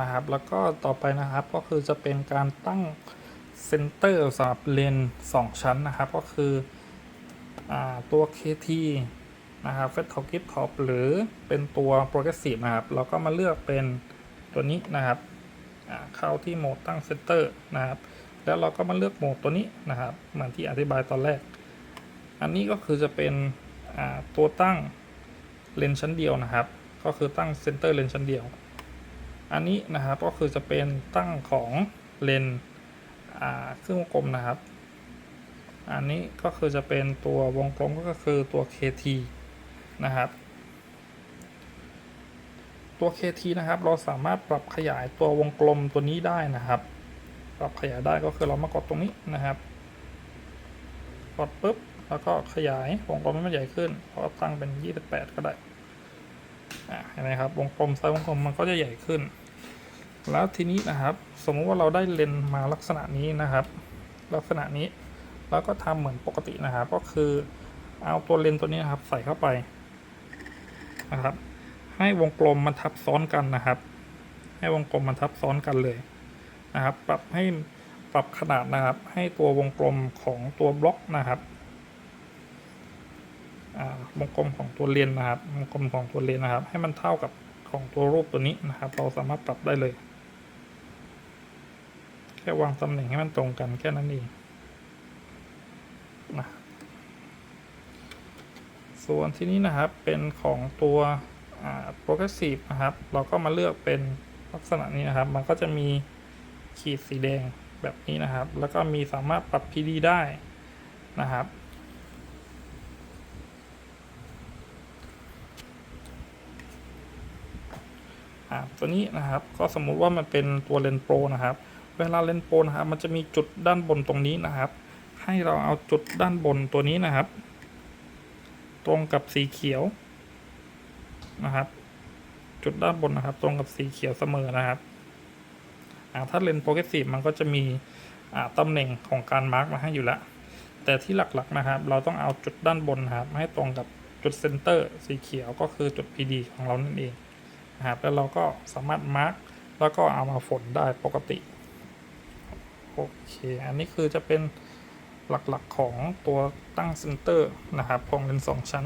นะครับ แล้วก็ต่อไปนะครับก็คือจะเป็นการตั้งเซนเตอร์สำหรับเลนส์2ชั้นนะครับ ก็คืออตัว KT นะครับเฟสท็อปกิฟท็อปหรือเป็นตัวโปรเกรสซีฟนะครับ เราก็มาเลือกเป็นตัวนี้นะครับเข้าที่โหมดตั้งเซนเตอร์นะครับ แล้วเราก็มาเลือกโหมดตัวนี้นะครับ เหมือนที่อธิบายตอนแรก อันนี้ก็คือจะเป็นตัวตั้งเลนส์ชั้นเดียวนะครับ ก็คือตั้งเซนเตอร์เลนส์ชั้นเดียว อันนี้นะครับก็คือจะเป็นตั้งของเลนส์อ่าครึ่องวงกลมนะครับ อันนี้ก็คือจะเป็นตัววงกลมก็คือตัว KT นะครับ ตัว KT นะครับ เราสามารถปรับขยายตัววงกลมตัวนี้ได้นะครับ ปรับขยายได้ก็คือเรามากดตรงนี้นะครับ กดปุ๊บแล้วก็ขยายวงกลมให้มันใหญ่ขึ้นเพราะตั้งเป็น 28 ก็ได้ เห็นไหมครับวงกลมไซส์วงกลมมันก็จะใหญ่ขึ้น แล้วทีนี้นะครับ สมมุติว่าเราได้เลนมาลักษณะนี้นะครับ ลักษณะนี้แล้วก็ทำเหมือนปกตินะครับ ก็คือเอาตัวเลนตัวนี้นครับใส่เข้าไปนะครับ ให้วงกลมมันทับซ้อนกันนะครับ ให้วงกลมมันทับซ้อนกันเลยนะครับ ปรับให้ปรับขนาดนะครับ ให้ตัววงกลมของตัวบล็อกนะครับ วงกลมของตัวเลนนะครับวงกลมของตัวเลนนะครับ ให้มันเท่ากับของตัวรูปตัวนี้นะครับ เราสามารถปรับได้เลย แค่วางตำแหน่งให้มันตรงกันแค่นั้นเองนะส่วนที่นี้นะครับเป็นของตัวโปรเกรสซีฟนะครับ เราก็มาเลือกเป็นลักษณะนี้นะครับ มันก็จะมีขีดสีแดงแบบนี้นะครับ แล้วก็มีสามารถปรับ PD ได้นะครับ ตัวนี้นะครับก็สมมุติว่ามันเป็นตัวเลนโปรนะครับ เวลาเลนโปรนะครับมันจะมีจุดด้านบนตรงนี้นะครับ ให้เราเอาจุดด้านบนตัวนี้นะครับ ตรงกับสีเขียวนะครับ จุดด้านบนนะครับ ตรงกับสีเขียวเสมอนะครับอ่าถ้าเลนโปรเกรสซีฟมันก็จะมีอ่าตำแหน่งของการมาร์กมาให้อยู่แล้วแต่ที่หลักๆนะครับ เราต้องเอาจุดด้านบนนะครับให้ตรงกับจุดเซนเตอร์สีเขียวก็คือจุด PD ของเรานั่นเอง นะครับแล้วเราก็สามารถมาร์กแล้วก็เอามาฝนได้ปกติโอเค อันนี้คือจะเป็นหลักๆของตัวตั้งเซนเตอร์นะครับของเลนส์สองชั้น